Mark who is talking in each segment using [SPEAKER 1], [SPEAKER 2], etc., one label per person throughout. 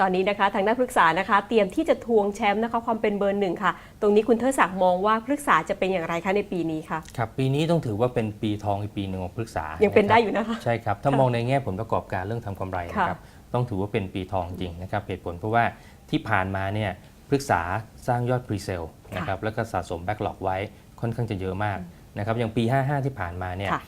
[SPEAKER 1] ตอนนี้นะคะทางด้านพฤกษานะคะ เตรียมที่จะทวงแชมป์นะคะความเป็นเบอร์หนึ่งค่ะ ตรงนี้คุณเทิดศักดิ์มองว่าพฤกษาจะเป็นอย่างไรคะในปีนี้คะ
[SPEAKER 2] ครับปีนี้ต้องถือว่าเป็นปีทองอีกปีหนึ่งของพฤกษา
[SPEAKER 1] ยังเป็น
[SPEAKER 2] นะค
[SPEAKER 1] ได้
[SPEAKER 2] รับ
[SPEAKER 1] อยู่นะคะ
[SPEAKER 2] ใช่ครับถ้า
[SPEAKER 1] ค่ะ
[SPEAKER 2] มองในแง่ผลประกอบการเรื่องทำกำไรนะครับต้องถือว่าเป็นปีทองจริงนะครับเหตุผลเพราะว่าที่ผ่านมาเนี่ยพฤกษาสร้างยอดพรีเซลนะครับแล้วก็สะสมแบ็กหลอกไว้ค่อนข้างจะเยอะมากนะครับอย่างปี 55 ที่ผ่านมาเนี่ย
[SPEAKER 1] ค่ะ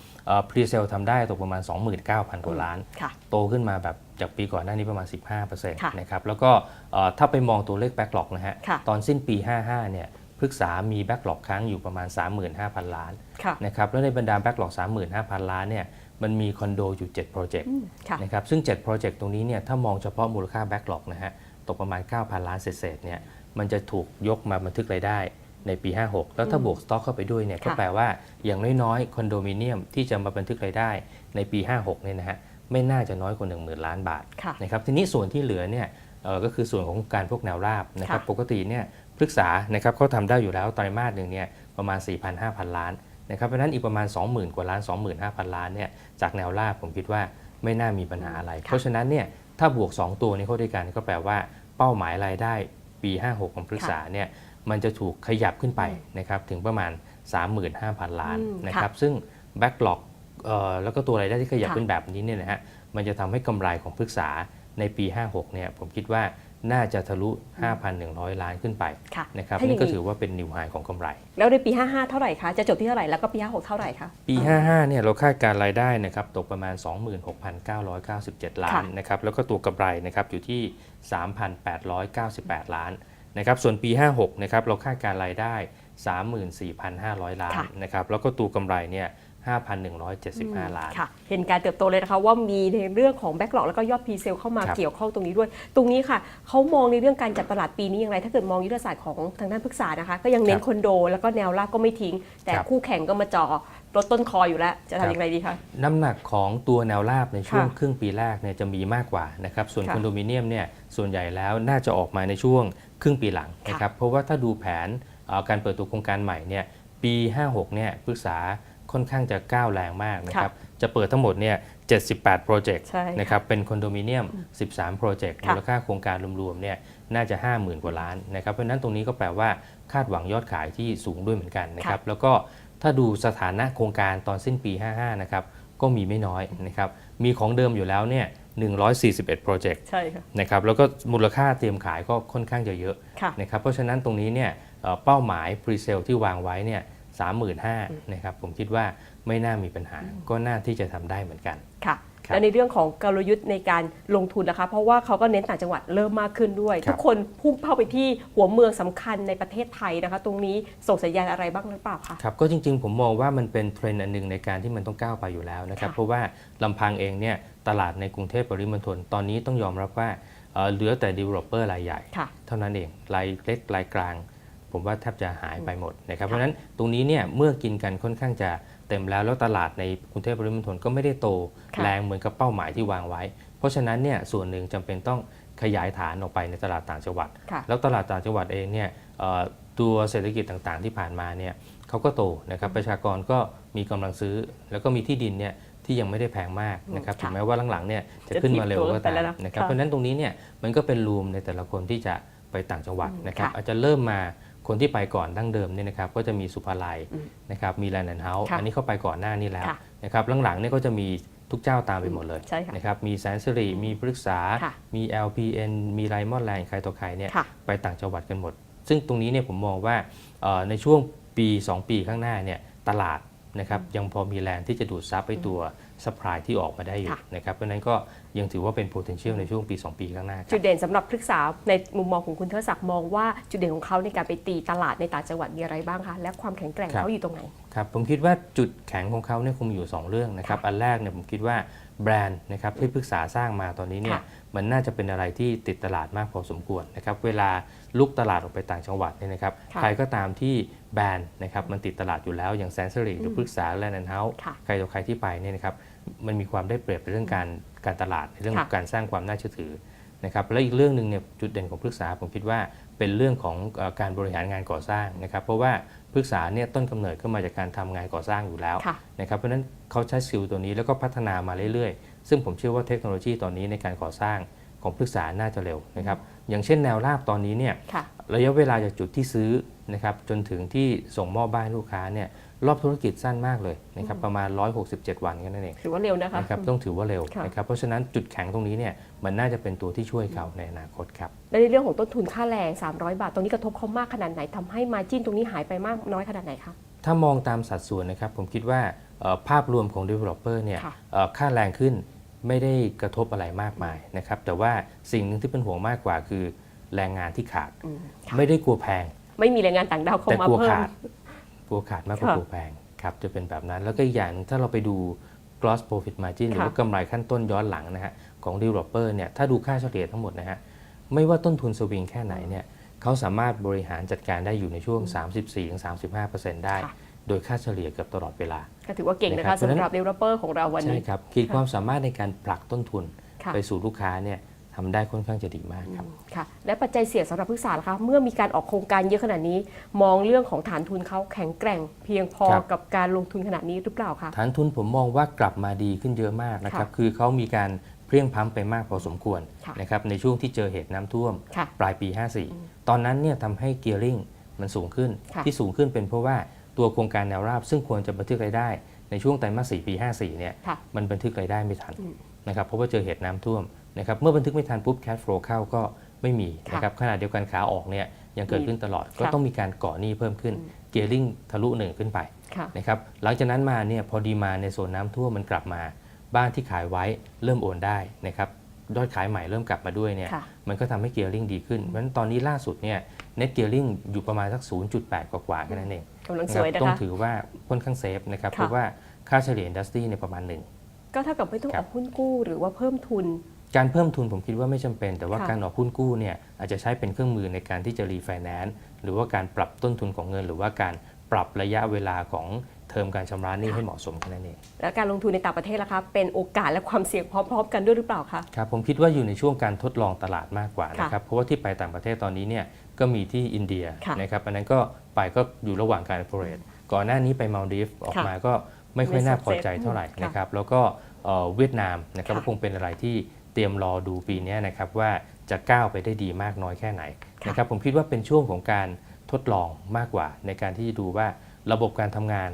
[SPEAKER 2] พรีเซลทำได้ตกประมาณ 29,000กว่าล้าน
[SPEAKER 1] ค่ะ
[SPEAKER 2] โตขึ้นมาแบบจากปีก่อนหน้านี้ประมาณ
[SPEAKER 1] ค่ะ
[SPEAKER 2] 15%นะครับแล้วก็เอ่อถ้าไปมองตัวเลขแบ็กหลอกนะฮะ
[SPEAKER 1] ค่ะ
[SPEAKER 2] ตอนสิ้นปี 55 เนี่ยพฤกษามีแบ็กหลอกค้างอยู่ประมาณ 35,000 ล้าน
[SPEAKER 1] ค่ะ
[SPEAKER 2] นะครับแล้วในบรรดาแบ็กหลอก35,000 ล้านเนี่ยมันมีคอนโดอยู่ 7 โปรเจกต์
[SPEAKER 1] อืมค่ะ
[SPEAKER 2] นะครับซึ่ง 7 โปรเจกต์ตรงนี้เนี่ยถ้ามองเฉพาะมูลค่าแบ็กหลอกนะฮะตกประมาณ 9,000 ล้านเศษๆเนี่ยมันจะถูกยกมาบันทึกรายได้ ในปี 56 แล้วถ้าบวกสต็อกเข้าไปด้วยเนี่ยก็
[SPEAKER 1] ค่ะ
[SPEAKER 2] แปลว่าอย่างน้อยๆคอนโดมิเนียมที่จะมาบันทึกรายได้ในปี 56 เนี่ยนะฮะไม่น่าจะน้อยกว่า10,000 ล้านบาท
[SPEAKER 1] ค่ะ
[SPEAKER 2] นะครับทีนี้ส่วนที่เหลือเนี่ยเอ่อก็คือส่วนของการพวกแนวราบนะครับ
[SPEAKER 1] ค่ะ
[SPEAKER 2] ปกติเนี่ยพฤกษานะครับเขาทำได้อยู่แล้วไตรมาสหนึ่งเนี่ยประมาณ 4,500 ล้านนะครับเพราะฉะนั้นอีกประมาณ 20,000 กว่าล้าน 25,000 ล้านเนี่ยจากแนวราบผมคิดว่าไม่น่ามีปัญหาอะไร
[SPEAKER 1] ค่ะ
[SPEAKER 2] เพราะฉะนั้นเนี่ยถ้าบวก 2 ตัวนี้เข้าด้วยกันก็แปลว่าเป้าหมายรายได้ ปี 56 ของพฤกษาเนี่ยมันจะถูกขยับขึ้นไปนะครับถึงประมาณ 35,000 ล้าน
[SPEAKER 1] อืม
[SPEAKER 2] นะครับซึ่งแบ็กหลอกแล้วก็ตัวรายได้ที่ขยับ
[SPEAKER 1] ค่ะ
[SPEAKER 2] ขึ้นแบบนี้เนี่ยนะฮะมันจะทำให้กำไรของพฤกษาในปี 56 เนี่ยผมคิดว่า น่าจะทะลุ 5,100 ล้านขึ้นไป
[SPEAKER 1] ค่ะ
[SPEAKER 2] นะครับ
[SPEAKER 1] ถ้าอ
[SPEAKER 2] นี่
[SPEAKER 1] ย่าง
[SPEAKER 2] ก็
[SPEAKER 1] นี้
[SPEAKER 2] ถือว่าเป็นนิวไฮของกำไร
[SPEAKER 1] แล้วในปี 55 เท่าไหร่คะ จะจบที่เท่าไหร่ แล้วก็ปี 56 เท่าไหร่คะ
[SPEAKER 2] ปี 55 เนี่ยเราคาดการรายได้นะครับตกประมาณ 26,997 ล้าน
[SPEAKER 1] ค่ะ
[SPEAKER 2] นะครับแล้วก็ตัวกำไรนะครับอยู่ที่ 3,898 ล้านนะครับส่วนปี 56 นะครับเราคาดการรายได้ 34,500 ล้านนะครับแล้วก็ตัวกำไรเนี่ย 5,175 ล้าน
[SPEAKER 1] ค่ะ เห็นการเติบโตเลยนะคะว่ามีในเรื่องของแบ็กหลอกแล้วก็ยอดพรีเซลเข้ามา
[SPEAKER 2] ครับ
[SPEAKER 1] เกี่ยวข้องตรงนี้ด้วย ตรงนี้ค่ะเขามองในเรื่องการจัดตลาดปีนี้อย่างไร ถ้าเกิดมองยุทธศาสตร์ของทางด้านพฤกษานะคะ ก็ยังเน้นคอนโด แล้วก็แนวราบก็ไม่ทิ้ง แต่
[SPEAKER 2] ครับ
[SPEAKER 1] คู่แข่งก็มาจ่อลดต้นคออยู่แล้ว จะ
[SPEAKER 2] ครับ
[SPEAKER 1] ทำอย่างไรดีคะ
[SPEAKER 2] น้ำหนักของตัวแนวราบในช่วง
[SPEAKER 1] ค่ะ
[SPEAKER 2] ครึ่งปีแรกเนี่ยจะมีมากกว่านะครับ ส่วน
[SPEAKER 1] ค่ะ
[SPEAKER 2] คอนโดมิเนียมเนี่ยส่วนใหญ่แล้วน่าจะออกมาในช่วงครึ่งปีหลัง
[SPEAKER 1] ค่ะ
[SPEAKER 2] นะครับ เพราะว่าถ้าดูแผนเอ่อการเปิดตัวโครงการใหม่เนี่ยปี 56เนี่ยปรึกษา ค่อนข้างจะก้าวแรงมากนะครับ จะเปิดทั้งหมดเนี่ย78 โปรเจกต์
[SPEAKER 1] ใช่ค่ะ
[SPEAKER 2] นะครับ เป็นคอนโดมิเนียม 13 โปรเจกต์
[SPEAKER 1] ค่ะ
[SPEAKER 2] มูลค่าโครงการรวมๆเนี่ยน่าจะ 50,000 กว่าล้านนะครับ เพราะฉะนั้นตรงนี้ก็แปลว่าคาดหวังยอดขายที่สูงด้วยเหมือนกันนะครับ แล้วก็ถ้าดูสถานะโครงการตอนสิ้นปี 55 นะครับ ก็มีไม่น้อยนะครับ มีของเดิมอยู่แล้วเนี่ย141 โปรเจกต์
[SPEAKER 1] ใช่ค่ะ
[SPEAKER 2] นะครับ แล้วก็มูลค่าเตรียมขายก็ค่อนข้างจะเยอะ
[SPEAKER 1] ค่ะ
[SPEAKER 2] นะครับ เพราะฉะนั้นตรงนี้เนี่ยเอ่อเป้าหมาย pre-sale ที่วางไว้เนี่ย 35,000นะครับผมคิดว่าไม่น่ามีปัญหาก็น่าที่จะทำได้เหมือนกัน
[SPEAKER 1] ค่ะ
[SPEAKER 2] ครับ
[SPEAKER 1] แล้วในเรื่องของกลยุทธ์ในการลงทุนนะคะเพราะว่าเขาก็เน้นต่างจังหวัดเริ่มมากขึ้นด้วย
[SPEAKER 2] ครับ
[SPEAKER 1] ทุกคนพุ่งเป้าไปที่หัวเมืองสำคัญในประเทศไทยนะคะ ตรงนี้ส่งสัญญาณอะไรบ้างหรือเปล่าคะ
[SPEAKER 2] ครับก็จริงๆ ผมมองว่ามันเป็นเทรนด์อันหนึงในการที่มันต้องก้าวไปอยู่แล้วนะครับ
[SPEAKER 1] ค่ะ
[SPEAKER 2] เพราะว่าลำพังเองเนี่ยตลาดในกรุงเทพปริมณฑลตอนนี้ต้องยอมรับว่าเอ่อเหลือแต่ developer รายใหญ่
[SPEAKER 1] ค่ะ
[SPEAKER 2] เท่านั้นเองรายเล็กรายกลาง ผมว่าแทบจะหายไปหมดนะครับเพราะฉะนั้นตรงนี้เนี่ยเมื่อกินกันค่อนข้างจะเต็มแล้วแล้วตลาดในกรุงเทพปริมณฑลก็ไม่ได้โต
[SPEAKER 1] ค่ะ
[SPEAKER 2] แรงเหมือนกับเป้าหมายที่วางไว้ เพราะฉะนั้นเนี่ยส่วนหนึ่งจำเป็นต้องขยายฐานออกไปในตลาดต่างจังหวัด
[SPEAKER 1] ค่ะ
[SPEAKER 2] แล้วตลาดต่างจังหวัดเองเนี่ยเอ่อตัวเศรษฐกิจต่างๆ ที่ผ่านมาเนี่ยเขาก็โตนะครับประชากรก็มีกำลังซื้อ แล้วก็มีที่ดินเนี่ยที่ยังไม่ได้แพงมากนะครับ
[SPEAKER 1] ค่ะ
[SPEAKER 2] ถึงแม้ว่าหลังๆเนี่ยจะ
[SPEAKER 1] จะ
[SPEAKER 2] ขึ้นมาเร็ว
[SPEAKER 1] ถีบตัว
[SPEAKER 2] ก็
[SPEAKER 1] ไป
[SPEAKER 2] ตาม
[SPEAKER 1] แล้วนะ
[SPEAKER 2] นะครับ
[SPEAKER 1] ค่ะ
[SPEAKER 2] เพราะฉะนั้นตรงนี้เนี่ยมันก็เป็นรูมในแต่ละคนที่จะไปต่างจังหวัด
[SPEAKER 1] อืม
[SPEAKER 2] นะครับ
[SPEAKER 1] ค่ะ
[SPEAKER 2] อาจจะเริ่มมา คนที่ไปก่อนดั้งเดิมเนี่ยนะครับก็จะมีสุภาลัย
[SPEAKER 1] อืม
[SPEAKER 2] นะครับมีแลนด์เฮาส์
[SPEAKER 1] ค่ะ
[SPEAKER 2] อันนี้เข้าไปก่อนหน้านี้แล้ว
[SPEAKER 1] ค่ะ
[SPEAKER 2] นะครับหลังๆเนี่ยก็จะมีทุกเจ้าตามไปหมดเลย
[SPEAKER 1] ใช่ค่ะ
[SPEAKER 2] นะครับมีแสนสิริมีปรึกษา
[SPEAKER 1] ค่ะ
[SPEAKER 2] มี LPN มีไลมอนแลนด์ใครต่อใครเนี่ย
[SPEAKER 1] ค่ะ
[SPEAKER 2] ไปต่างจังหวัดกันหมด ซึ่งตรงนี้เนี่ยผมมองว่าเอ่อในช่วงปี 2 ปีข้างหน้าเนี่ยตลาดนะครับยังพอมีแรงที่จะดูดซับไปตัว สป라이ที่ออกมาได้อยู่
[SPEAKER 1] ค่ะ
[SPEAKER 2] นะครับเพราะฉะนั้นก็ยังถือว่าเป็น potential ในช่วงปี 2 ปีข้างหน้าค
[SPEAKER 1] จุ
[SPEAKER 2] รั
[SPEAKER 1] ด
[SPEAKER 2] บ
[SPEAKER 1] เด่นสำหรับพฤกษาในมุมมองของคุณเทิดศักดิ์มองว่าจุดเด่นของเขาในการไปตีตลาดในต่างจังหวัดมีอะไรบ้างคะและความแข็งแกร่ง
[SPEAKER 2] ครับ
[SPEAKER 1] เขาอยู่ตรงไหน
[SPEAKER 2] ครับผมคิดว่าจุดแข็งของเขาเนี่ยคงมีอยู่ 2 เรื่องนะครับ
[SPEAKER 1] ค่ะ
[SPEAKER 2] อันแรกเนี่ยผมคิดว่าแบรนด์นะครับที่ปรึกษาสร้างมาตอนนี้เนี่ย
[SPEAKER 1] ค่ะ
[SPEAKER 2] มันน่าจะเป็นอะไรที่ติดตลาดมากพอสมควรนะครับเวลาลุกตลาดออกไปต่างจังหวัดเนี่ยนะครับ
[SPEAKER 1] ค่ะ
[SPEAKER 2] ใครก็ตามที่แบรนด์นะครับมันติดตลาดอยู่แล้วอย่างแซนเซอรี่หรือปรึกษาแลนด์เฮาส์
[SPEAKER 1] ค่ะ
[SPEAKER 2] ใครต่อใครที่ไปเนี่ยนะครับ มันมีความได้เปรียบในเรื่องการการตลาดในเรื่องของ
[SPEAKER 1] ค่ะ
[SPEAKER 2] การสร้างความน่าเชื่อถือนะครับและอีกเรื่องหนึ่งเนี่ยจุดเด่นของปรึกษาผมคิดว่าเป็นเรื่องของเอ่อการบริหารงานก่อสร้างนะครับเพราะว่าปรึกษาเนี่ยต้นกำเนิดก็มาจากการทำงานก่อสร้างอยู่แล้ว
[SPEAKER 1] ค่ะ
[SPEAKER 2] นะครับเพราะฉะนั้นเขาใช้สกิลตัวนี้แล้วก็พัฒนามาเรื่อยๆ ซึ่งผมเชื่อว่าเทคโนโลยีตอนนี้ในการก่อสร้างของพฤกษาน่าจะเร็วนะครับอย่างเช่นแนวราบตอนนี้เนี่ย
[SPEAKER 1] ค่ะ
[SPEAKER 2] ระยะเวลาจากจุดที่ซื้อนะครับจนถึงที่ส่งมอบบ้านให้ลูกค้าเนี่ย รอบธุรกิจสั้นมากเลยนะครับประมาณ 167 วันแค่นั้นเอง
[SPEAKER 1] ถือว่าเร็วนะคะ
[SPEAKER 2] นะครับต้องถือว่าเร็ว
[SPEAKER 1] ค่ะ
[SPEAKER 2] นะครับเพราะฉะนั้นจุดแข็งตรงนี้เนี่ยมันน่าจะเป็นตัวที่ช่วยเขาในอนาคตครับ
[SPEAKER 1] และในเรื่องของต้นทุนค่าแรง 300 บาท ตรงนี้กระทบเขามากขนาดไหนทำให้มาจิ้นตรงนี้หายไปมากน้อยขนาดไหนคะ
[SPEAKER 2] ถ้ามองตามสัดส่วนนะครับผมคิดว่าเอ่อภาพรวมของ Developer เนี่ย
[SPEAKER 1] ค่ะ
[SPEAKER 2] เอ่อค่าแรงขึ้นไม่ได้กระทบอะไรมากมายนะครับแต่ว่าสิ่งหนึ่งที่เป็นห่วงมากกว่าคือแรงงานที่ขาด
[SPEAKER 1] อืมค่ะ
[SPEAKER 2] ไม่ได้กลัวแพง
[SPEAKER 1] ไม่มีแรงงานต่างด้าวเข้า
[SPEAKER 2] แต่
[SPEAKER 1] มาก
[SPEAKER 2] ลัว
[SPEAKER 1] เพิ่ม
[SPEAKER 2] ขาดก ลัวขาดมากกว่า
[SPEAKER 1] ค่ะ
[SPEAKER 2] กลัวแพงครับจะเป็นแบบนั้นแล้วก็อีกอย่างหนึ่งถ้าเราไปดู gross profit margin หรือ
[SPEAKER 1] ค่ะ
[SPEAKER 2] ว่ากำไรขั้นต้นย้อนหลังนะฮะของ developer เนี่ยถ้าดูค่าเฉลี่ยทั้งหมดนะฮะไม่ว่าต้นทุนสวิงแค่ไหนเนี่ยเขาสามารถบริหารจัดการได้อยู่ในช่วง 34-35%ได้
[SPEAKER 1] ค่ะ
[SPEAKER 2] โดยค่าเฉลี่ยเกือบตลอดเวลา
[SPEAKER 1] ก็ถือว่าเก่งนะ
[SPEAKER 2] นะครั
[SPEAKER 1] คะ
[SPEAKER 2] บเพราะฉะนั้น
[SPEAKER 1] สำหรับ developer ของเราวัน
[SPEAKER 2] ใช่
[SPEAKER 1] นี้
[SPEAKER 2] ครับ ขีด
[SPEAKER 1] ค่ะ
[SPEAKER 2] ความสามารถในการผลักต้นทุน
[SPEAKER 1] ค่ะ
[SPEAKER 2] ไปสู่ลูกค้าเนี่ย ทำได้ค่อนข้างจะดีมากครับ
[SPEAKER 1] ค่ะและปัจจัยเสี่ยงสำหรับพฤกษาล่ะคะเมื่อมีการออกโครงการเยอะขนาดนี้ มองเรื่องของฐานทุนเขาแข็งแกร่ง เพียงพอ
[SPEAKER 2] ครับ
[SPEAKER 1] กับการลงทุนขนาดนี้หรือเปล่าคะ
[SPEAKER 2] ฐานทุนผมมองว่ากลับมาดีขึ้นเยอะมากนะครับคือเขามีการเพรียงพล้ำไปมากพอสมควร
[SPEAKER 1] ค่ะ
[SPEAKER 2] นะครับในช่วงที่เจอเหตุน้ำท่วม
[SPEAKER 1] ค่ะ
[SPEAKER 2] ปลายปี 54 ตอนนั้นเนี่ยทำให้เกียร์ลิงมันสูงขึ้น
[SPEAKER 1] ค่ะ
[SPEAKER 2] ที่สูงขึ้นเป็นเพราะว่าตัวโครงการแนวราบซึ่งควรจะบันทึกรายได้ ในช่วงไตรมาส 4 ปี 54 เนี่ย
[SPEAKER 1] ค่ะ
[SPEAKER 2] มันบันทึกรายได้ไม่ทัน
[SPEAKER 1] อืม
[SPEAKER 2] นะครับเพราะว่าเจอเหตุน้ำท่วม นะครับเมื่อบันทึกไม่ทันปุ๊บแค h ฟลูเข้าก็ไม่มี
[SPEAKER 1] ค่ะ
[SPEAKER 2] นะครับขณะเดียวกันขาออกเนี่ยยังเกิดขึ้นตลอดก็
[SPEAKER 1] ค่ะ
[SPEAKER 2] ต้องมีการก่อหนี้เพิ่มขึ้นเกียร์ลิงทะลุหนึ่งขึ้นไป
[SPEAKER 1] ค่ะ
[SPEAKER 2] นะครับหลังจากนั้นมาเนี่ยพอดีมาในโซนน้ำท่วมมันกลับมา บ้านที่ขายไว้เริ่มโอนได้นะครับยอดขายใหม่เริ่มกลับมาด้วยเนี่ย
[SPEAKER 1] ค่ะ
[SPEAKER 2] มันก็ทำให้เกียร์ลิงดีขึ้นเพราะฉะนั้นตอนนี้ล่าสุดเนี่ย net gearing อยู่ประมาณสัก 0.8 กว่าๆแค่นั้นเอง
[SPEAKER 1] กำลัง
[SPEAKER 2] นะ
[SPEAKER 1] ส
[SPEAKER 2] ครับ
[SPEAKER 1] วยนะ
[SPEAKER 2] ต้อง
[SPEAKER 1] คะ
[SPEAKER 2] ถือว่าค่อนข้างเซฟนะครับ
[SPEAKER 1] ค่ะ
[SPEAKER 2] เพราะว่าค่าเฉลี่ยอินดัสทรีเนี่ยประมาณหนึ่ง
[SPEAKER 1] ก็เท่ากับไม่ต้อง
[SPEAKER 2] ค
[SPEAKER 1] อ
[SPEAKER 2] รับ
[SPEAKER 1] อกหุ้นกู้หรือว่าเพิ่มทุน
[SPEAKER 2] การเพิ่มทุนผมคิดว่าไม่จำเป็น แต่ว่า
[SPEAKER 1] ค่ะ
[SPEAKER 2] การออกหุ้นกู้เนี่ยอาจจะใช้เป็นเครื่องมือในการที่จะรีไฟแนนซ์หรือว่าการปรับต้นทุนของเงิน หรือว่าการปรับระยะเวลาของเทอมการชำระหนี้ให้เหมาะสมแค่นั้นเอง
[SPEAKER 1] และการลงทุนในต่างประเทศล่ะคะเป็นโอกาสและความเสี่ยงพร้อมๆ กันด้วยหรือเปล่าคะ
[SPEAKER 2] ครับผมคิดว่าอยู่ในช่วงการทดลองตลาดมากกว่า
[SPEAKER 1] ค่ะ
[SPEAKER 2] นะครับเพราะว่าที่ไปต่างประเทศตอนนี้เนี่ยก็มีที่อินเดีย
[SPEAKER 1] ค่ะ
[SPEAKER 2] นะครับอันนั้นก็ไปก็อยู่ระหว่างการ operate ก่อนหน้านี้ไปมาลดีฟออก
[SPEAKER 1] ค่ะ
[SPEAKER 2] มาก็ไม่ค่อย
[SPEAKER 1] ไม่
[SPEAKER 2] น่า
[SPEAKER 1] success
[SPEAKER 2] พอใจเท่าไหร่
[SPEAKER 1] ค่ะ
[SPEAKER 2] นะครับแล้วก็เอ่อเวียดนามนะครับ
[SPEAKER 1] ค่ะ
[SPEAKER 2] ก็คงเป็นอะไรที่ เตรียมรอดูปีนี้นะครับว่าจะก้าวไปได้ดีมากน้อยแค่ไหน
[SPEAKER 1] ค่ะ
[SPEAKER 2] นะครับผมคิดว่าเป็นช่วงของการทดลองมากกว่า ในการที่จะดูว่าระบบการทำงาน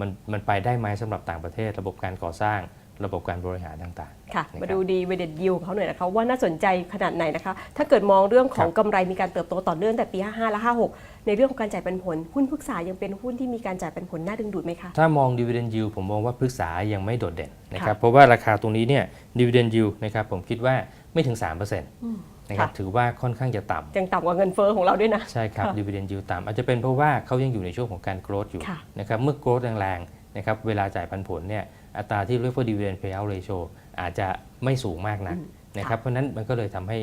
[SPEAKER 2] มันมันไปได้ไหมสำหรับต่างประเทศ ระบบการก่อสร้าง ระบบการบริหารต่างๆ
[SPEAKER 1] ค่ะ
[SPEAKER 2] นะครับ
[SPEAKER 1] มาดูดีเวเดดยิวเขาหน่อยนะคะว่าน่าสนใจขนาดไหนนะคะ ถ้าเกิดมองเรื่องของ
[SPEAKER 2] ครับ
[SPEAKER 1] กำไรมีการเติบโตต่อเนื่องแต่ปี 55 และ 56 ในเรื่องของการจ่ายปันผล หุ้นพฤกษายังเป็นหุ้นที่มีการจ่ายปันผลน่าดึงดูดไหมคะ
[SPEAKER 2] ถ้ามอง dividend yield ผมมองว่าพฤกษายังไม่โดดเด่นนะครับ
[SPEAKER 1] ค่ะ
[SPEAKER 2] เพราะว่าราคาตรงนี้เนี่ย dividend yield นะครับผมคิดว่าไม่ถึง 3%น
[SPEAKER 1] อืมะ
[SPEAKER 2] ครับ
[SPEAKER 1] ค่ะ
[SPEAKER 2] ถือว่าค่อนข้างจะต่ำ
[SPEAKER 1] ยังต่ำกว่าเงินเฟ้อของเราด้วยนะ
[SPEAKER 2] ใช่ครับ
[SPEAKER 1] ค่ะ
[SPEAKER 2] dividend yield ต่ำอาจจะเป็นเพราะว่าเขายังอยู่ในช่วงของการ growth อยู่
[SPEAKER 1] ค่ะ
[SPEAKER 2] นะครับเมื่อ growth แรงๆนะครับเวลาจ่ายปันผลเนี่ย อัตราที่เรียกว่า dividend payout ratio อาจจะไม่สูงมากนัก
[SPEAKER 1] อืม
[SPEAKER 2] นะครับ
[SPEAKER 1] ค่ะ
[SPEAKER 2] เพราะฉะนั้นมันก็เลยทำให้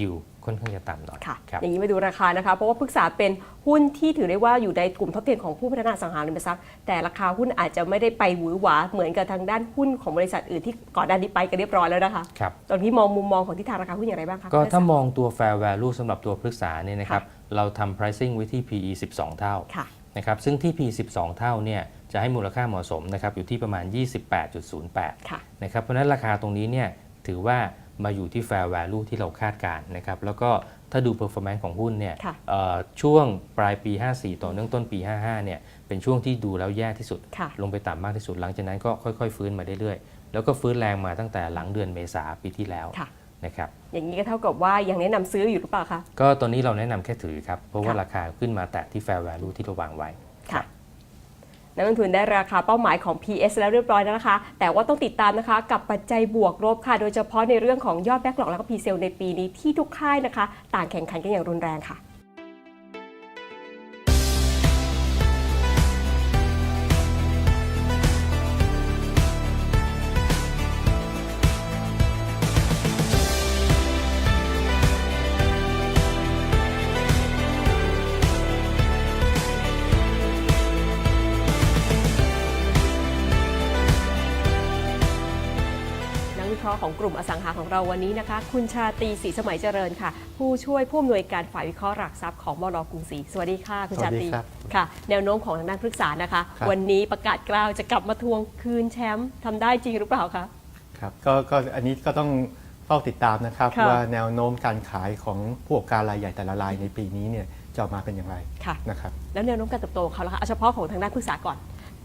[SPEAKER 2] yield ค่อนข้างจะต่ำหน่อย
[SPEAKER 1] ค่ะ
[SPEAKER 2] ครับ
[SPEAKER 1] อย่างนี้มาดูราคานะคะ เพราะว่าพฤกษาเป็นหุ้นที่ถือได้ว่าอยู่ในกลุ่มท็อป10ของผู้พัฒนาอสังหาริมทรัพย์ แต่ราคาหุ้นอาจจะไม่ได้ไปหวือหวาเหมือนกับทางด้านหุ้นของบริษัทอื่นที่ก่อนหน้านี้ไปกันเรียบร้อยแล้วนะคะ
[SPEAKER 2] ครับ
[SPEAKER 1] ตอนนี้มองมุมมองของทิศทางราคาหุ้นอย่างไรบ้างคะ
[SPEAKER 2] ก็
[SPEAKER 1] คุณ
[SPEAKER 2] ถ้า
[SPEAKER 1] ทัศน์
[SPEAKER 2] มองตัว fair value สำหรับตัวพฤกษาเนี่ยนะครับเราทำ pricing ไว้ที่ PE 12 เท่า
[SPEAKER 1] ค่ะ
[SPEAKER 2] นะครับซึ่งที่ P 12 เท่าเนี่ยจะให้มูลค่าเหมาะสมนะครับอยู่ที่ประมาณ 28.08
[SPEAKER 1] ค่ะ
[SPEAKER 2] นะครับเพราะฉะนั้นราคาตรงนี้เนี่ยถือว่ามาอยู่ที่ fair value ที่เราคาดการณ์นะครับแล้วก็ถ้าดู performance ของหุ้นเนี่ย
[SPEAKER 1] ค่ะ
[SPEAKER 2] เอ่อช่วงปลายปี 54 ต่อเนื่องต้นปี 55 เนี่ยเป็นช่วงที่ดูแล้วแย่ที่สุด
[SPEAKER 1] ค่ะ
[SPEAKER 2] ลงไปต่ำมากที่สุดหลังจากนั้นก็ค่อย ๆ ฟื้นมาเรื่อยๆ แล้วก็ฟื้นแรงมาตั้งแต่หลังเดือนเมษาปีที่แล้ว
[SPEAKER 1] ค่ะ
[SPEAKER 2] นะครับ
[SPEAKER 1] อย่างนี้ก็เท่ากับว่ายังแนะนำซื้ออยู่หรือเปล่าคะ
[SPEAKER 2] ก็ตอนนี้เราแนะนำแค่ถือครับ เพราะว่า
[SPEAKER 1] ค่ะ
[SPEAKER 2] ราคาขึ้นมาแตะที่ fair value ที่เราวางไว้
[SPEAKER 1] ค่ะนักลงทุนได้ราคาเป้าหมายของ PS แล้วเรียบร้อยแล้วนะคะ แต่ว่าต้องติดตามนะคะ กับปัจจัยบวกลบค่ะ โดยเฉพาะในเรื่องของยอดแบ็กหลอกแล้วก็พีเซลในปีนี้ที่ทุกค่ายนะคะ ต่างแข่งขันกันอย่างรุนแรงค่ะ องกลุ่มอสังหาของเราวันนี้นะคะ คุณชาตรีศรีสมัยเจริญค่ะ ผู้ช่วยผู้อำนวยการฝ่ายวิเคราะห์หลักทรัพย์ของบลกรุงศรีสวัสดีค่ะคุณชาตรี
[SPEAKER 3] สวัสดีครับ
[SPEAKER 1] ค่ะ แนวโน้มของทางด้านพฤกษานะคะ
[SPEAKER 3] ครับ
[SPEAKER 1] วันนี้ประกาศกล้าวจะกลับมาทวงคืนแชมป์ทำได้จริงหรือเปล่าคะ
[SPEAKER 3] ครับก็ก็อันนี้ก็ต้องเฝ้าติดตามนะครับ
[SPEAKER 1] ค่ะ
[SPEAKER 3] ว่าแนวโน้มการขายของผู้ประกอบการรายใหญ่แต่ละรายในปีนี้เนี่ยจะออกมาเป็นอย่างไร
[SPEAKER 1] ค่ะ
[SPEAKER 3] นะครับ
[SPEAKER 1] แล้วแนวโน้มการเติบโตของเขาล่ะคะเอาเฉพาะของทางด้านพฤกษาก่อน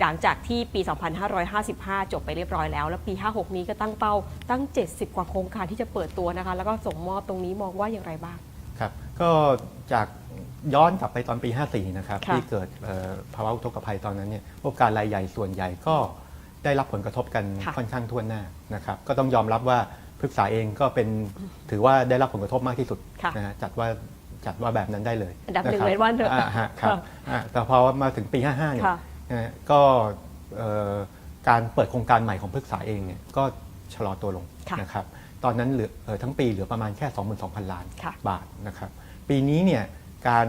[SPEAKER 1] หลังจากที่ปี 2555 จบไปเรียบร้อยแล้ว แล้วปี 56 นี้ก็ตั้งเป้าตั้ง 70 กว่าโครงการที่จะเปิดตัวนะคะ แล้วก็ส่งมอบตรงนี้มองว่าอย่างไรบ้าง
[SPEAKER 3] ครับ ก็จากย้อนกลับไปตอนปี 54 นะครับ
[SPEAKER 1] ค่ะ
[SPEAKER 3] ที่เกิดเอ่อภาวะอุทกภัยตอนนั้นเนี่ยผู้ประกอบการรายใหญ่ส่วนใหญ่ก็ได้รับผลกระทบกัน
[SPEAKER 1] ค่ะ
[SPEAKER 3] ค่อนข้างทั่วหน้านะครับ ก็ต้องยอมรับว่าพฤกษาเองก็เป็นถือว่าได้รับผลกระทบมากที่สุด
[SPEAKER 1] ค่ะ
[SPEAKER 3] นะฮะจัดว่าจัดว่าแบบนั้นได้เลย
[SPEAKER 1] อันดับหนึ่งะ
[SPEAKER 3] ครับ
[SPEAKER 1] เลยว่าเถอะ
[SPEAKER 3] อ่ฮะครับ
[SPEAKER 1] ค่ะ
[SPEAKER 3] อ่าแต่พอมาถึงปี 55 เนี่ย
[SPEAKER 1] ค่ะ
[SPEAKER 3] นะฮะก็เอ่อการเปิดโครงการใหม่ของพฤกษาเองเนี่ยก็ชะลอตัวลง
[SPEAKER 1] ค่ะ
[SPEAKER 3] นะครับตอนนั้นเหลือเอ่อทั้งปีเหลือประมาณแค่ 22,000 ล้าน
[SPEAKER 1] ค่ะ
[SPEAKER 3] บาทนะครับปีนี้เนี่ยการ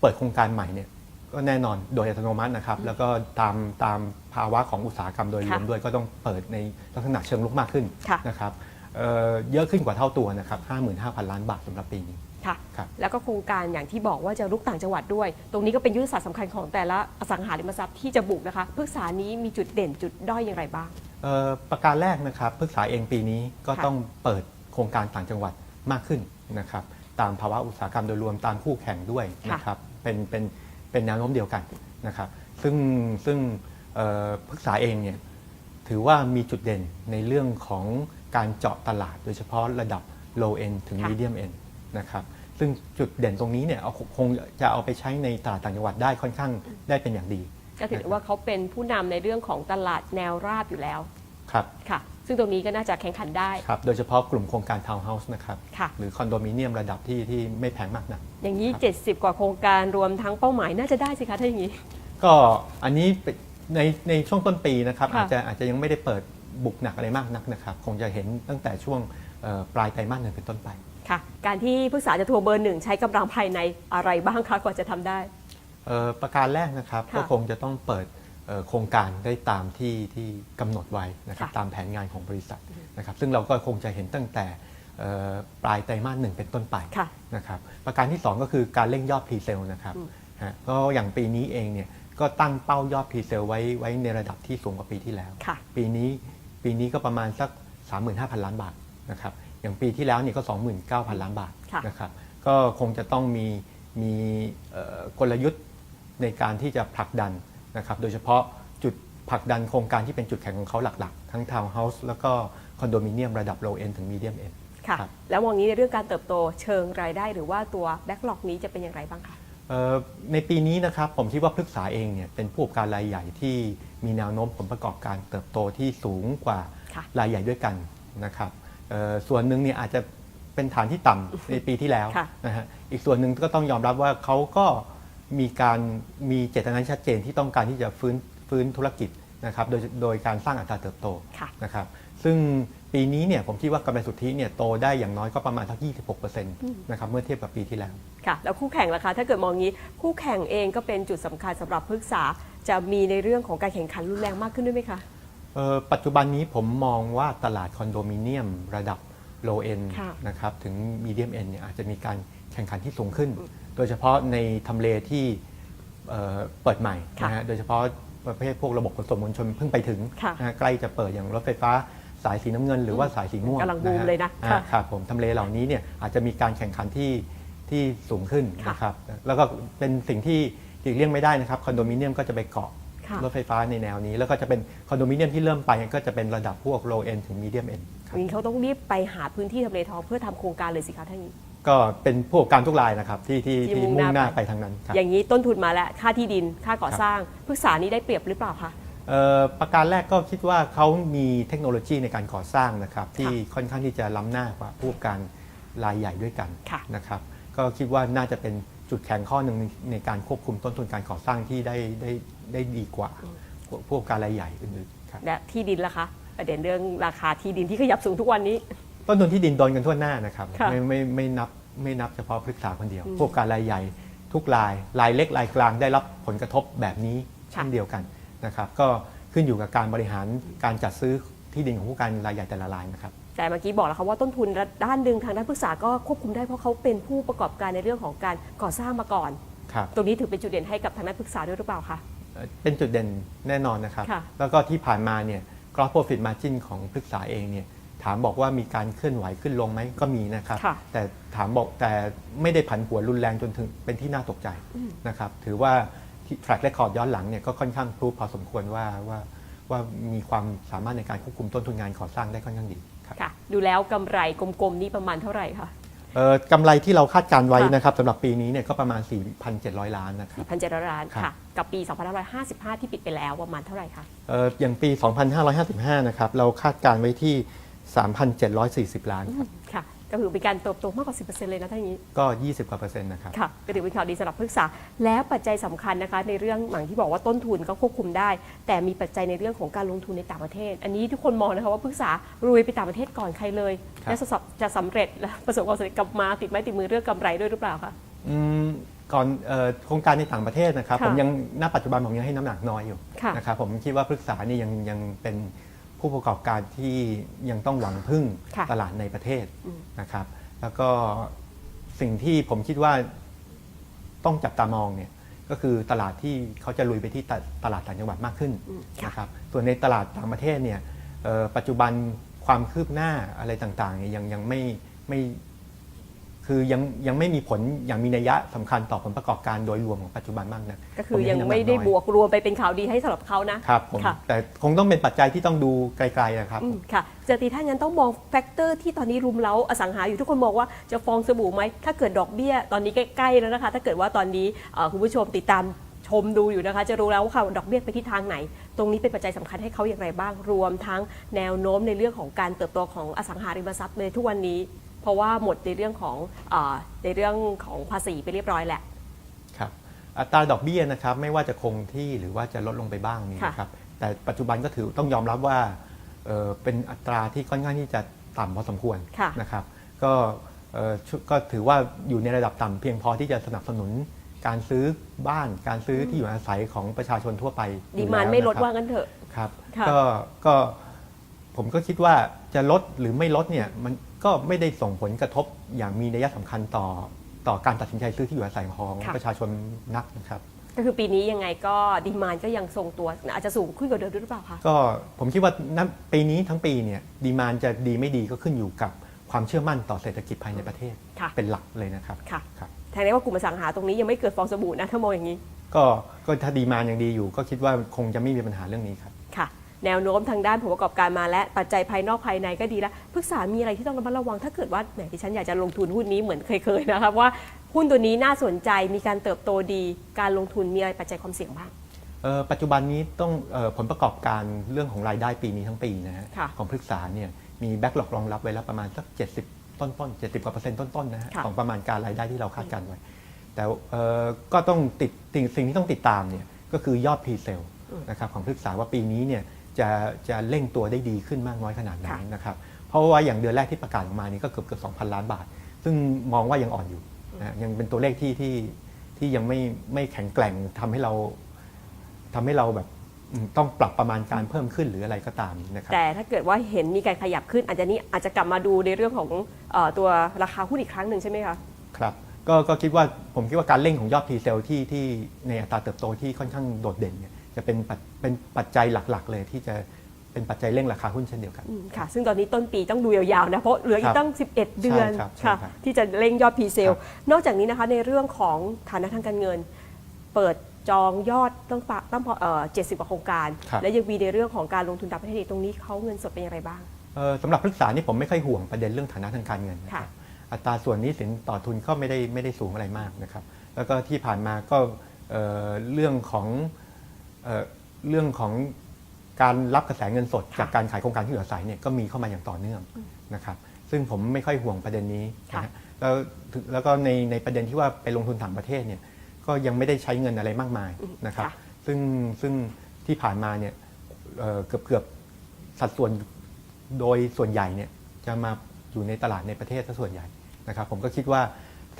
[SPEAKER 3] เปิดโครงการใหม่เนี่ยก็แน่นอนโดยอัตโนมัตินะครับ แล้วก็ตามตามภาวะของอุตสาหกรรมโดยรวม
[SPEAKER 1] ค่ะ
[SPEAKER 3] ด้วยก็ต้องเปิดในลักษณะเชิงลุกมากขึ้น
[SPEAKER 1] ค่ะ
[SPEAKER 3] นะครับเอ่อเยอะขึ้นกว่าเท่าตัวนะครับ 55,000 ล้านบาทสำหรับปีนี้
[SPEAKER 1] ค่ะ
[SPEAKER 3] ครับ
[SPEAKER 1] แล้วก็โครงการอย่างที่บอกว่าจะลุกต่างจังหวัดด้วย ตรงนี้ก็เป็นยุทธศาสตร์สำคัญของแต่ละอสังหาริมทรัพย์ที่จะบุกนะคะพฤกษานี้มีจุดเด่นจุดด้อยอย่างไรบ้าง
[SPEAKER 3] เอ่อประการแรกนะครับพฤกษาเองปีนี้ก็
[SPEAKER 1] ค่ะ
[SPEAKER 3] ต้องเปิดโครงการต่างจังหวัดมากขึ้นนะครับตามภาวะอุตสาหกรรมโดยรวมตามคู่แข่งด้วยนะครับเป็นเป็นเป็นแนวโน้มเดียวกันนะครับซึ่งซึ่งเอ่อพฤกษาเองเนี่ยถือว่ามีจุดเด่นในเรื่องของการเจาะตลาด โดยเฉพาะระดับ low end ถึง
[SPEAKER 1] ค่ะ
[SPEAKER 3] medium end นะครับซึ่งจุดเด่นตรงนี้เนี่ยเอาคงจะเอาไปใช้ในตลาดต่างจังหวัดได้ค่อนข้างได้เป็นอย่างดี
[SPEAKER 1] ก็ถือว่าเขาเป็นผู้นำในเรื่องของตลาดแนวราบอยู่แล้ว
[SPEAKER 3] ครับ
[SPEAKER 1] ค่ะซึ่งตรงนี้ก็น่าจะแข่งขันได้
[SPEAKER 3] ครับโดยเฉพาะกลุ่มโครงการทาวน์เฮาส์นะครับ
[SPEAKER 1] ค่ะ
[SPEAKER 3] หรือคอนโดมิเนียมระดับที่ที่ไม่แพงมากนัก
[SPEAKER 1] อย่างนี้ 70 กว่าโครงการรวมทั้งเป้าหมายน่าจะได้สิคะถ้าอย่างนี้
[SPEAKER 3] ก็อันนี้เป็นในในช่วงต้นปีนะครับ
[SPEAKER 1] ค่ะ
[SPEAKER 3] อาจจะอาจจะยังไม่ได้เปิดบุกหนักอะไรมากนักนะครับ คงจะเห็นตั้งแต่ช่วงเอ่อปลายไตรมาสหนึ่งเป็นต้นไป
[SPEAKER 1] ค่ะ การที่ปรึกษาจะทัวร์เบอร์หนึ่งใช้กำลังภายในอะไรบ้างคะกว่าจะทำได้
[SPEAKER 3] เอ่อประการแรกนะครับ
[SPEAKER 1] ค่ะ
[SPEAKER 3] ก็คงจะต้องเปิดเอ่อโครงการได้ตามที่ที่กำหนดไว้นะครับ
[SPEAKER 1] ค่ะ
[SPEAKER 3] ตามแผนงานของบริษัทนะครับซึ่งเราก็คงจะเห็นตั้งแต่เอ่อปลายไตรมาสหนึ่งเป็นต้นไป
[SPEAKER 1] ค่ะ
[SPEAKER 3] นะครับประการที่ 2 ก็คือการเร่งยอดพรีเซลนะครับ
[SPEAKER 1] อืม
[SPEAKER 3] ฮะก็อย่างปีนี้เองเนี่ยก็ตั้งเป้ายอดพรีเซลไว้ไว้ในระดับที่สูงกว่าปีที่แล้ว
[SPEAKER 1] ค่ะ
[SPEAKER 3] ปีนี้ปีนี้ก็ประมาณสัก 35,000 ล้านบาทนะครับ อย่างปีที่แล้วเนี่ยก็ 29,000 ล้านบาท
[SPEAKER 1] ค่ะ
[SPEAKER 3] นะครับก็คงจะต้องมีมีเอ่อกลยุทธ์ในการที่จะผลักดันนะครับโดยเฉพาะจุดผลักดันโครงการที่เป็นจุดแข็งของเขาหลักๆ ทั้งทาวน์เฮาส์แล้วก็คอนโดมิเนียมระดับ low end ถึง medium end
[SPEAKER 1] ค่ะ
[SPEAKER 3] ครับ
[SPEAKER 1] แล้วมองนี้ในเรื่องการเติบโตเชิงรายได้หรือว่าตัวแบ็กหลอกนี้จะเป็นอย่างไรบ้างคะ
[SPEAKER 3] เอ่อในปีนี้นะครับผมคิดว่าพฤกษาเองเนี่ยเป็นผู้ประกอบการรายใหญ่ที่มีแนวโน้มผลประกอบการเติบโตที่สูงกว่า
[SPEAKER 1] ค่ะ
[SPEAKER 3] รายใหญ่ด้วยกันนะครับเอ่อ ส่วนหนึ่งเนี่ยอาจจะเป็นฐานที่ต่ำในปีที่แล้ว
[SPEAKER 1] ค่ะ
[SPEAKER 3] นะฮะอีกส่วนหนึ่งก็ต้องยอมรับว่าเขาก็มีการมีเจตนาที่ชัดเจนที่ต้องการที่จะฟื้นฟื้นธุรกิจนะครับโดยโดยการสร้างอัตราเติบโต
[SPEAKER 1] ค่ะ
[SPEAKER 3] นะครับซึ่งปีนี้เนี่ยผมคิดว่ากำไรสุทธิเนี่ยโตได้อย่างน้อยก็ประมาณทัก 26%นะครับเมื่อเทียบกับปีที่แล้ว
[SPEAKER 1] ค่ะแล้วคู่แข่งล่ะคะ ถ้าเกิดมองงี้คู่แข่งเองก็เป็นจุดสำคัญสำหรับพฤกษาจะมีในเรื่องของการแข่งขันรุนแรงมากขึ้นด้วยไหมคะ
[SPEAKER 3] เอ่อ ปัจจุบันนี้ผมมองว่าตลาดคอนโดมิเนียมระดับ low end
[SPEAKER 1] ค่ะ
[SPEAKER 3] นะครับถึง medium end เนี่ยอาจจะมีการแข่งขันที่สูงขึ้น โดยเฉพาะในทำเลที่เอ่อเปิดใหม่
[SPEAKER 1] ค่ะ
[SPEAKER 3] นะฮะโดยเฉพาะประเภทพวกระบบขนส่งมวลชนเพิ่งไปถึง
[SPEAKER 1] ค่ะ
[SPEAKER 3] นะฮะใกล้จะเปิดอย่างรถไฟฟ้าสายสีน้ำเงิน หรือว่าสายสีม่วง
[SPEAKER 1] กำลังบูม
[SPEAKER 3] ฮ
[SPEAKER 1] เลยนะ
[SPEAKER 3] อ่า
[SPEAKER 1] ค่ะ
[SPEAKER 3] ครับผมทำเลเหล่านี้เนี่ยอาจจะมีการแข่งขันที่ที่สูงขึ้น
[SPEAKER 1] ค่ะ
[SPEAKER 3] นะครับแล้วก็เป็นสิ่งที่หลีกเลี่ยงไม่ได้นะครับคอนโดมิเนียมก็จะไปเกาะ
[SPEAKER 1] ค่ะ
[SPEAKER 3] รถไฟฟ้าในแนวนี้ แล้วก็จะเป็นคอนโดมิเนียมที่เริ่มไปก็จะเป็นระดับพวก low end ถึง medium end ครับ
[SPEAKER 1] อย่างนี้เขาต้องรีบไปหาพื้นที่ทำเลทองเพื่อทำโครงการเลยสิคะท่านนี้
[SPEAKER 3] ก็เป็นพวกการทุกรายนะครับที่ที่
[SPEAKER 1] ที่
[SPEAKER 3] ที่
[SPEAKER 1] มุ่
[SPEAKER 3] มุ่
[SPEAKER 1] ง
[SPEAKER 3] ง
[SPEAKER 1] ห
[SPEAKER 3] ห
[SPEAKER 1] น้า
[SPEAKER 3] น้า
[SPEAKER 1] ไป
[SPEAKER 3] ไปทางนั้นครับ
[SPEAKER 1] อย่างนี้ต้นทุนมาแล้วค่าที่ดินค่าก่อสร้างพฤกษานี้ได้เปรียบหรือเปล่าคะ
[SPEAKER 3] เอ่อประการแรกก็คิดว่าเขามีเทคโนโลยีในการก่อสร้างนะครับที่ค่อนข้างที่จะล้ำหน้ากว่าผู้ประกอบการรายใหญ่ด้วยกัน
[SPEAKER 1] ค่ะ
[SPEAKER 3] นะครับก็คิดว่าน่าจะเป็น จุดแข็งข้อหนึ่งในในการควบคุมต้นทุนการก่อสร้างที่ได้ได้ได้ดีกว่าผู้ประกอบการรายใหญ่อื่นๆครับ
[SPEAKER 1] และที่ดินล่ะคะประเด็นเรื่องราคาที่ดินที่ขยับสูงทุกวันนี้
[SPEAKER 3] ต้นทุนที่ดินโดนกันทั่วหน้านะครับ
[SPEAKER 1] ค่ะ
[SPEAKER 3] ไม่ไม่ไม่นับไม่นับเฉพาะพฤกษาคนเดียว พวกการรายใหญ่ทุกรายรายเล็กรายกลางได้รับผลกระทบแบบนี้เช่นเดียวกันนะครับ ก็ขึ้นอยู่กับการบริหารการจัดซื้อที่ดินของผู้การรายใหญ่แต่ละรายนะครับ
[SPEAKER 1] แต่เมื่อกี้บอกแล้วค่ะว่าต้นทุนด้านหนึ่งทางด้านพฤกษาก็ควบคุมได้เพราะเขาเป็นผู้ประกอบการในเรื่องของการก่อสร้างมาก่อน
[SPEAKER 3] ครับ
[SPEAKER 1] ตรงนี้ถือเป็นจุดเด่นให้กับทางด้านพฤกษาด้วยหรือเปล่าคะ
[SPEAKER 3] เอ่อเป็นจุดเด่นแน่นอนนะครับ
[SPEAKER 1] ค่ะ
[SPEAKER 3] แล้วก็ที่ผ่านมาเนี่ย gross profit margin ของพฤกษาเองเนี่ยฐามบอกว่ามีการเคลื่อนไหวขึ้นลงไหมก็มีนะครับ
[SPEAKER 1] ค่ะ
[SPEAKER 3] แต่ถามบอกแต่ไม่ได้ผันผวนรุนแรงจนถึงเป็นที่น่าตกใจนะครับ ถือว่าที่ track record ย้อนหลังเนี่ยก็ค่อนข้างพรูฟพอสมควรว่าว่าว่ามีความสามารถในการควบคุมต้นทุนงานก่อสร้างได้ค่อนข้างดี ครับ
[SPEAKER 1] ค่ะดูแล้วกำไรกลมๆนี่ประมาณเท่าไหร่คะ
[SPEAKER 3] เอ่อกำไรที่เราคาดการไว้
[SPEAKER 1] ค่ะ
[SPEAKER 3] นะครับสำหรับปีนี้เนี่ยก็ประมาณ 4,700 ล้านนะครับ
[SPEAKER 1] พันเจ็ดล้าน
[SPEAKER 3] ครับ
[SPEAKER 1] ค่ะ กับปี 2555 ที่ปิดไปแล้วประมาณเท่าไหร่คะ
[SPEAKER 3] เอ่ออย่างปี 2555 นะครับ เราคาดการไว้ที่ 3,740 ล้านครับ
[SPEAKER 1] ค่ะ ก็คือเป็นการเติบโตมากกว่า 10%เลยนะท่านนี้
[SPEAKER 3] ก็ 20 กว่าเปอร์เซ็นต์นะครับ
[SPEAKER 1] ค่ะก็ถือเป็นข่าวดีสำหรับพฤกษา แล้วปัจจัยสำคัญนะคะ ในเรื่องอย่างที่บอกว่าต้นทุนก็ควบคุมได้ แต่มีปัจจัยในเรื่องของการลงทุนในต่างประเทศ อันนี้ทุกคนมองนะคะว่าพฤกษารวยไปต่างประเทศก่อนใครเลย
[SPEAKER 3] ครับ
[SPEAKER 1] และจะสำจะสำเร็จและประสบความสำเร็จกลับมาติดไม้ติดมือเรื่องกำไรด้วยหรือเปล่าคะ
[SPEAKER 3] อืมก่อนเอ่อโครงการในต่างประเทศนะครับ
[SPEAKER 1] ค่ะ
[SPEAKER 3] ผมยังณปัจจุบันผมยังให้น้ำหนักน้อยอยู่
[SPEAKER 1] ค่ะ
[SPEAKER 3] นะครับผมคิดว่าพฤกษานี่ยังยังเป็น ผู้ประกอบการที่ยังต้องหวังพึ่ง
[SPEAKER 1] ค่ะ
[SPEAKER 3] ตลาดในประเทศ
[SPEAKER 1] อืม
[SPEAKER 3] นะครับ แล้วก็สิ่งที่ผมคิดว่าต้องจับตามองเนี่ยก็คือตลาดที่เขาจะลุยไปที่ตตลาดต่างจังหวัดมากขึ้น
[SPEAKER 1] อืมค่ะ
[SPEAKER 3] นะครับส่วนในตลาดต่างประเทศเนี่ยเอ่อปัจจุบันความคืบหน้าอะไรต่างๆเนี่ยยังยังไม่ไม่ คือยังยังไม่มีผลอย่างมีนัยยะสำคัญต่อผลประกอบการโดยรวมของปัจจุบันมากนะ
[SPEAKER 1] ก็คือยังไม่ได้บวกรวมไปเป็นข่าวดีให้สำหรับเขานะครับ
[SPEAKER 3] ผม
[SPEAKER 1] ค่ะ
[SPEAKER 3] แต่คงต้องเป็นปัจจัยที่ต้องดูไกลๆนะครับ
[SPEAKER 1] อืมค่ะเจตีท่านงั้นต้องมองแฟกเตอร์ที่ตอนนี้รุมเร้าอสังหาอยู่ทุกคนมองว่าจะฟองสบู่ไหมถ้าเกิดดอกเบี้ย ตอนนี้ใกล้ๆแล้วนะคะ ถ้าเกิดว่าตอนนี้เอ่อคุณผู้ชมติดตามชมดูอยู่นะคะ จะรู้แล้วว่าค่ะดอกเบี้ยไปที่ทางไหน ตรงนี้เป็นปัจจัยสำคัญให้เขาอย่างไรบ้างรวมทั้งแนวโน้มในเรื่องของการเติบโตของอสังหาริมทรัพย์ในทุกวันนี้ เพราะว่าหมดในเรื่องของเออในเรื่องของภาษีไปเรียบร้อยแหละ
[SPEAKER 3] ครับอัตราดอกเบี้ยนะครับไม่ว่าจะคงที่หรือว่าจะลดลงไปบ้างนี่
[SPEAKER 1] ค่ะ
[SPEAKER 3] นะครับแต่ปัจจุบันก็ถือต้องยอมรับว่าเอ่อเป็นอัตราที่ค่อนข้างที่จะต่ำพอสมควร
[SPEAKER 1] ค่ะ
[SPEAKER 3] นะครับก็เอ่อชุก็ถือว่าอยู่ในระดับต่ำเพียงพอที่จะสนับสนุนการซื้อบ้านการซื้อที่อยู่อาศัยของประชาชนทั่วไปอ
[SPEAKER 1] ดี
[SPEAKER 3] ยู่
[SPEAKER 1] มาน
[SPEAKER 3] แล้ว
[SPEAKER 1] ไม่ลด
[SPEAKER 3] นะครับ
[SPEAKER 1] ว่างั้นเถอะ
[SPEAKER 3] ครับ
[SPEAKER 1] ค่ะ
[SPEAKER 3] ก็ก็ผมก็คิดว่าจะลดหรือไม่ลดเนี่ยมัน ก็ไม่ได้ส่งผลกระทบอย่างมีนัยสำคัญต่อต่อการตัดสินใจซื้อที่อยู่อาศัยของ
[SPEAKER 1] ค่ะ
[SPEAKER 3] ประชาชนนักนะครับ
[SPEAKER 1] ก็คือปีนี้ยังไงก็ดีมานก็ยังทรงตัวอาจจะสูงขึ้นกว่าเดิมด้วยหรือเปล่าคะ
[SPEAKER 3] ก็ผมคิดว่านับปีนี้ทั้งปีเนี่ยดีมานจะดีไม่ดีก็ขึ้นอยู่กับความเชื่อมั่นต่อเศรษฐกิจภายในประเทศ
[SPEAKER 1] ค่ะ
[SPEAKER 3] เป็นหลักเลยนะครับ
[SPEAKER 1] ค่ะ
[SPEAKER 3] ครับ
[SPEAKER 1] แทนได้ว่ากลุ่มอสังหาตรงนี้ยังไม่เกิดฟองสบู่นะถ้ามองอย่างนี้
[SPEAKER 3] ก็ก็ถ้าดีมานยังดีอยู่ ก็คิดว่าคงจะไม่มีปัญหาเรื่องนี้ครับ
[SPEAKER 1] ค่ะ แนวโน้มทางด้านผลประกอบการมาและปัจจัยภายนอกภายในก็ดีแล้วปรึกษามีอะไรที่ต้องระมัดระวัง ถ้าเกิดว่าแหมที่ฉันอยากจะลงทุนหุ้นนี้เหมือนเคยๆนะครับว่าหุ้นตัวนี้น่าสนใจมีการเติบโตดี การลงทุนมีอะไรปัจจัยความเสี่ยงบ้าง
[SPEAKER 3] เอ่อปัจจุบันนี้ต้องเออผลประกอบการเรื่องของรายได้ปีนี้ทั้งปีนะฮะ
[SPEAKER 1] ค่ะ
[SPEAKER 3] ของพฤกษาเนี่ยมีแบ็กหลอกรองรับไว้แล้วประมาณสัก 70 ต้นต้นๆ70กว่าเปอร์เซ็นต์ต้นๆนะฮะ
[SPEAKER 1] ค่ะ
[SPEAKER 3] ของประมาณการรายได้ที่เราคาดการไว้ แต่เอ่อก็ต้องติดสิ่งสิ่งที่ต้องติดตามเนี่ยก็คือยอดพรีเซลนะครับของพฤกษาว่าปีนี้เนี่ย จะจะเร่งตัวได้ดีขึ้นมากน้อยขนาดไหน
[SPEAKER 1] ค่ะ
[SPEAKER 3] นะครับเพราะว่าอย่างเดือนแรกที่ประกาศออกมานี่ก็เกือบเกือบ2,000ล้านบาท ซึ่งมองว่ายังอ่อนอยู่นะยังเป็นตัวเลขที่ที่ที่ยังไม่ไม่แข็งแกร่งทำให้เราทำให้เราแบบอืมต้องปรับประมาณการเพิ่มขึ้นหรืออะไรก็ตามนะครับ
[SPEAKER 1] แต่ถ้าเกิดว่าเห็นมีการขยับขึ้น อาจจะนี่อาจจะกลับมาดูในเรื่องของเอ่อตัวราคาหุ้นอีกครั้งหนึ่งใช่ไหมคะ
[SPEAKER 3] ครับก็ก็คิดว่าผมคิดว่าการเร่งของยอดทีเซลที่ที่ในอัตราเติบโตที่ค่อนข้างโดดเด่นเนี่ย จะเป็นปัจเป็นปัจจัยหลักๆ เลยที่จะเป็นปัจจัยเร่งราคาหุ้นเช่นเดียวกัน
[SPEAKER 1] อืมค่ะ ซึ่งตอนนี้ต้นปีต้องดูยาวๆนะ เพราะเหลืออี
[SPEAKER 3] ครั
[SPEAKER 1] ก
[SPEAKER 3] บ
[SPEAKER 1] ตั้ง 11 เดือน
[SPEAKER 3] ใช่ครับใช่
[SPEAKER 1] ค่ะ
[SPEAKER 3] ครับ
[SPEAKER 1] ที่จะเร่งยอดพรีเซล
[SPEAKER 3] ครับ
[SPEAKER 1] นอกจากนี้นะคะในเรื่องของฐานะทางการเงิน เปิดจองยอดตั้งปะตั้งพอเอ่อ70 กว่าโครงการ
[SPEAKER 3] ครับ
[SPEAKER 1] และยังมีในเรื่องของการลงทุนต่างประเทศอีกตรงนี้เขาเงินสดเป็นอย่างไรบ้าง
[SPEAKER 3] เอ่อสำหรับพฤกษานี่ผมไม่ค่อยห่วงประเด็นเรื่องฐานะทางการเงินนะค
[SPEAKER 1] ค่ะ
[SPEAKER 3] รับอัตราส่วนหนี้สินต่อทุนก็ไม่ได้ไม่ได้สูงอะไรมากนะครับ แล้วก็ที่ผ่านมาก็เอ่อเรื่องของ เอ่อเรื่องของการรับกระแสเงินสด
[SPEAKER 1] ค่ะ
[SPEAKER 3] จากการขายโครงการที่อยู่อาศัยเนี่ยก็มีเข้ามาอย่างต่อเนื่องนะครับซึ่งผมไม่ค่อยห่วงประเด็นนี้
[SPEAKER 1] ค่ะ
[SPEAKER 3] นะฮะแล้วถึงแล้วก็ในในประเด็นที่ว่าไปลงทุนต่างประเทศเนี่ยก็ยังไม่ได้ใช้เงินอะไรมากมายนะครับ
[SPEAKER 1] ค่ะ
[SPEAKER 3] ซึ่งซึ่งที่ผ่านมาเนี่ยเอ่อเกือบเกือบสัดส่วนโดยส่วนใหญ่เนี่ยจะมาอยู่ในตลาดในประเทศซะส่วนใหญ่นะครับผมก็คิดว่า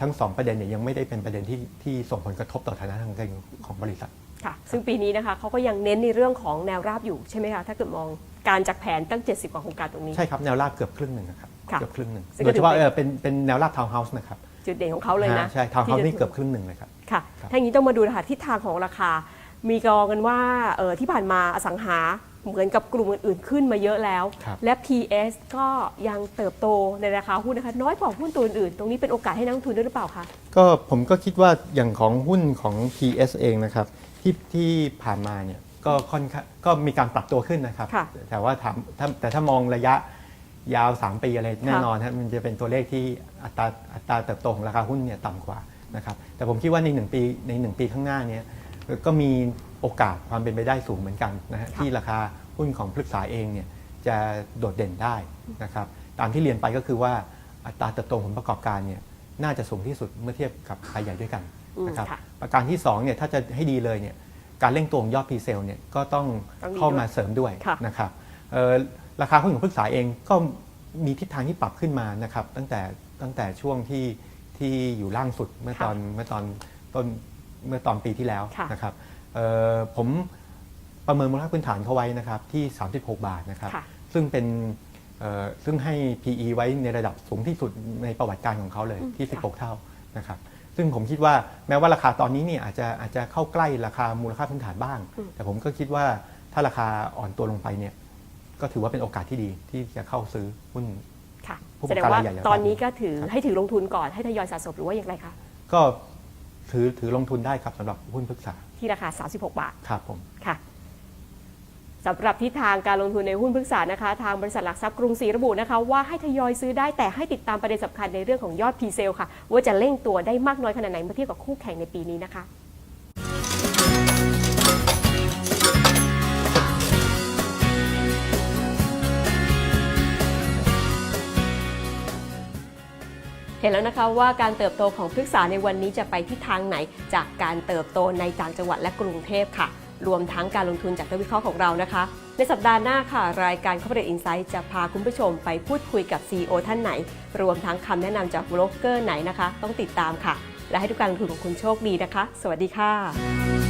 [SPEAKER 3] ทั้งสองประเด็นเนี่ยยังไม่ได้เป็นประเด็นที่ที่ส่งผลกระทบต่อฐานะทางการเงินของบริษัท
[SPEAKER 1] ค่ะ ซึ่งปีนี้นะคะเขาก็ยังเน้นในเรื่องของแนวราบอยู่ใช่ไหมคะ ถ้าเกิดมองการจากแผนตั้ง 70 กว่าโครงการตรงนี้
[SPEAKER 3] ใช่ครับ แนวราบเกือบครึ่งหนึ่งนะครับ
[SPEAKER 1] ค่ะ
[SPEAKER 3] เกือบครึ่งหนึ่ง
[SPEAKER 1] ซึ่งก็
[SPEAKER 3] โดยเฉพาะ
[SPEAKER 1] ถือเป็น
[SPEAKER 3] เออเป็นเป็นแนวราบทาวน์เฮาส์นะครับ
[SPEAKER 1] จุดเด่นของเขาเลยนะ
[SPEAKER 3] ฮะใช่ทาวน์เฮาส์
[SPEAKER 1] ที่จะ
[SPEAKER 3] นี่เกือบครึ่งหนึ่งเลยครับ
[SPEAKER 1] ค่ะ
[SPEAKER 3] ครับ
[SPEAKER 1] ถ้าอย่างนี้ต้องมาดูนะคะทิศทางของราคา มีกองกันว่าเออที่ผ่านมาอสังหาเหมือนกับกลุ่มอื่นๆขึ้นมาเยอะแล้ว
[SPEAKER 3] ครับ
[SPEAKER 1] และ PS ก็ยังเติบโตในราคาหุ้นนะคะ น้อยกว่าหุ้นตัวอื่นๆตรงนี้เป็นโอกาสให้นักลงทุนด้วยหรือเปล่าคะ
[SPEAKER 3] ก็ผมก็คิดว่าอย่างของหุ้นของ PS เองนะครับ ที่ที่ผ่านมาเนี่ยก็ค่อนข้างก็มีการปรับตัวขึ้นนะครับ
[SPEAKER 1] ค่ะ
[SPEAKER 3] แต่ว่าถามถ้าแต่ถ้ามองระยะยาว 3 ปีอะไรแน่นอนครับมันจะเป็นตัวเลขที่อัตราอัตราเติบโตของราคาหุ้นเนี่ยต่ำกว่านะครับแต่ผมคิดว่าใน 1 ปีใน 1 ปีข้างหน้าเนี้ก็มีโอกาสความเป็นไปได้สูงเหมือนกันนะฮะ
[SPEAKER 1] ค่ะ
[SPEAKER 3] ที่ราคาหุ้นของพฤกษาเองเนี่ยจะโดดเด่นได้นะครับตามที่เรียนไปก็คือว่าอัตราเติบโตของผลประกอบการเนี่ยน่าจะสูงที่สุดเมื่อเทียบกับรายใหญ่ด้วยกัน
[SPEAKER 1] อืม
[SPEAKER 3] นะครับ
[SPEAKER 1] ค่ะ
[SPEAKER 3] ประการที่2เนี่ยถ้าจะให้ดีเลยเนี่ยการเร่งตัวของยอดพรีเซลเนี่ยก็ต้อง
[SPEAKER 1] ต้องดี
[SPEAKER 3] เข้ามาเสริมด้วย
[SPEAKER 1] ค่ะ
[SPEAKER 3] นะครับเอ่อราคาหุ้นของพฤกษาเองก็มีทิศทางที่ปรับขึ้นมานะครับตั้งแต่ตั้งแต่ช่วงที่ที่อยู่ล่างสุดเมื่อตอนเมื่อตอนต้นเมื่อตอนปีที่แล้ว
[SPEAKER 1] ค่ะ
[SPEAKER 3] นะครับเอ่อผมประเมินมูลค่าพื้นฐานเขาไว้นะครับที่ 36 บาทนะครับ
[SPEAKER 1] ค่ะ
[SPEAKER 3] ซึ่งเป็นเอ่อซึ่งให้ PE ไว้ในระดับสูงที่สุดในประวัติการของเขาเลยที่
[SPEAKER 1] ค่ะ
[SPEAKER 3] 16 เท่านะครับ ซึ่งผมคิดว่าแม้ว่าราคาตอนนี้เนี่ยอาจจะอาจจะเข้าใกล้ราคามูลค่าพื้นฐานบ้าง แต่ผมก็คิดว่าถ้าราคาอ่อนตัวลงไปเนี่ยก็ถือว่าเป็นโอกาสที่ดีที่จะเข้าซื้อหุ้น
[SPEAKER 1] ค่ะ
[SPEAKER 3] ผู้ป
[SPEAKER 1] แส
[SPEAKER 3] ก
[SPEAKER 1] ด
[SPEAKER 3] ครอง
[SPEAKER 1] งว่า
[SPEAKER 3] รายใหญ่แล้ว
[SPEAKER 1] ตอนนี้ก็ถือ
[SPEAKER 3] ครับ
[SPEAKER 1] ให้ถือลงทุนก่อนให้ทยอยสะสมหรือว่าอย่างไรคะ
[SPEAKER 3] ก็ถือถือลงทุนได้ครับสำหรับหุ้นพฤกษา
[SPEAKER 1] ที่ราคา 36 บาท
[SPEAKER 3] ครับผม
[SPEAKER 1] ค่ะ สำหรับทิศทางการลงทุนในหุ้นพฤกษานะคะ ทางบริษัทหลักทรัพย์กรุงศรีระบุนะคะ ว่าให้ทยอยซื้อได้แต่ให้ติดตามประเด็นสำคัญในเรื่องของยอดพีเซลค่ะ ว่าจะเร่งตัวได้มากน้อยขนาดไหนเมื่อเทียบกับคู่แข่งในปีนี้นะคะเห็นแล้วนะคะว่าการเติบโตของพฤกษาในวันนี้จะไปทิศทางไหน จากการเติบโตในต่างจังหวัดและกรุงเทพค่ะ รวมทั้งการลงทุนจากนักวิเคราะห์ของเรานะคะ ในสัปดาห์หน้าค่ะ รายการ Corporate Insight จะพาคุณผู้ชมไปพูดคุยกับ CEO ท่านไหน รวมทั้งคำแนะนำจากบล็อกเกอร์ไหนนะคะ ต้องติดตามค่ะ และให้ทุกการลงทุนของคุณโชคดีนะคะ สวัสดีค่ะ